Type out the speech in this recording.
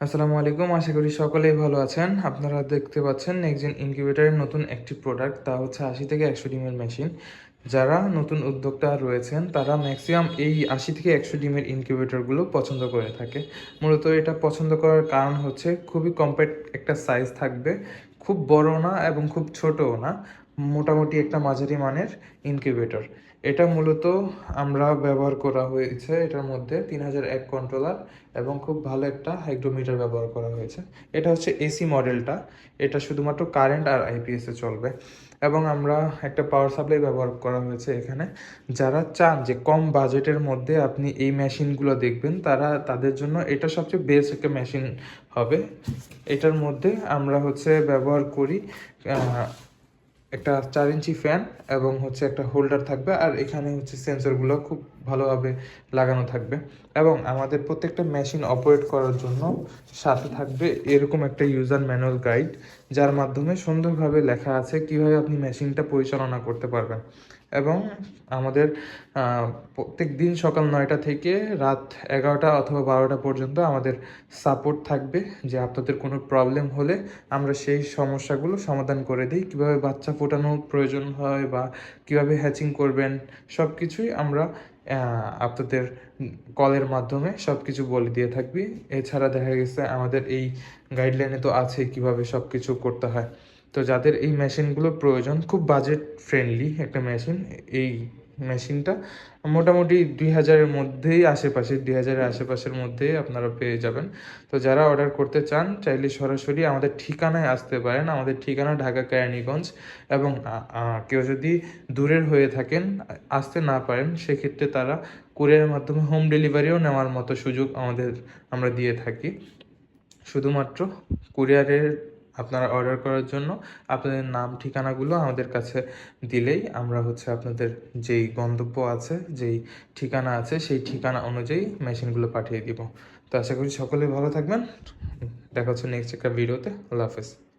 আসসালামু আলাইকুম, আশা করি সকলেই ভালো আছেন। আপনারা দেখতে পাচ্ছেন নেক্সট ইনকিউবেটারের নতুন একটি প্রোডাক্ট তা হচ্ছে আশি থেকে একশো ডিমের মেশিন যারা নতুন উদ্যোক্তা রয়েছেন, তারা ম্যাক্সিমাম এই আশি থেকে একশো ডিমের ইনকিউবেটরগুলো পছন্দ করে থাকে। মূলত এটা পছন্দ করার কারণ হচ্ছে, খুবই কম্প্যাক্ট একটা সাইজ থাকবে। খুব বড় না এবং খুব ছোটও না। মোটামুটি একটা মাঝারি মানের ইনকিউবেটর এটা মূলত আমরা ব্যবহার করা হয়েছে এটার মধ্যে তিন হাজার এক কন্ট্রোলার এবং খুব ভালো একটা হাইগ্রোমিটার ব্যবহার করা হয়েছে। এটা হচ্ছে এসি মডেলটা এটা শুধুমাত্র কারেন্ট আর আইপিএসে চলবে। এবং আমরা একটা পাওয়ার সাপ্লাই ব্যবহার করা হয়েছে এখানে। যারা চান যে কম বাজেটের মধ্যে আপনি এই মেশিনগুলো দেখবেন, তারা তাদের জন্য এটা সবচেয়ে বেস্ট একটা মেশিন হবে। এটার মধ্যে আমরা হচ্ছে ব্যবহার করি একটা চার ইঞ্চি ফ্যান এবং হচ্ছে একটা হোল্ডার থাকবে আর এখানে হচ্ছে সেন্সরগুলো খুব ভালোভাবে লাগানো থাকবে। এবং আমাদের প্রত্যেকটা মেশিন অপারেট করার জন্য সাথে থাকবে এরকম একটা ইউজার ম্যানুয়াল গাইড যার মাধ্যমে সুন্দরভাবে লেখা আছে কীভাবে আপনি মেশিনটা পরিচালনা করতে পারবেন। এবং আমাদের প্রত্যেক দিন সকাল নয়টা থেকে রাত এগারোটা অথবা বারোটা পর্যন্ত আমাদের সাপোর্ট থাকবে যে আপনাদের কোনো প্রবলেম হলে আমরা সেই সমস্যাগুলো সমাধান করে দিই। কীভাবে বাচ্চা ফোটানোর প্রয়োজন হয় বা কীভাবে হ্যাচিং করবেন সব কিছুই আমরা আপনাদের কলের মাধ্যমে সব কিছু বলে দিয়ে থাকবি। এছাড়া দেখা গেছে আমাদের এই গাইডলাইনে তো আছে কীভাবে সব কিছু করতে হয়। তো যাদের এই মেশিনগুলো প্রয়োজন, খুব বাজেট ফ্রেন্ডলি একটা মেশিন, এই মেশিনটা মোটামুটি দুই হাজারের মধ্যেই আশেপাশে, দুই হাজারের আশেপাশের মধ্যেই আপনারা পেয়ে যাবেন। তো যারা অর্ডার করতে চান, চাইলে সরাসরি আমাদের ঠিকানায় আসতে পারেন। আমাদের ঠিকানা ঢাকা কেরানীগঞ্জ এবং কেউ যদি দূরের হয়ে থাকেন, আসতে না পারেন, সেক্ষেত্রে তারা কুরিয়ারের মাধ্যমে হোম ডেলিভারিও নেওয়ার মতো সুযোগ আমাদের, আমরা দিয়ে থাকি। শুধুমাত্র কুরিয়ারের আপনারা অর্ডার করার জন্য আপনাদের নাম, ঠিকানাগুলো আমাদের কাছে দিলেই আমরা হচ্ছে আপনাদের যেই গন্তব্য আছে, যেই ঠিকানা আছে, সেই ঠিকানা অনুযায়ী মেশিনগুলো পাঠিয়ে দিব। তো আশা করি সকলে ভালো থাকবেন। দেখা হচ্ছে নেক্সট একটা ভিডিওতে আল্লাহ হাফেজ।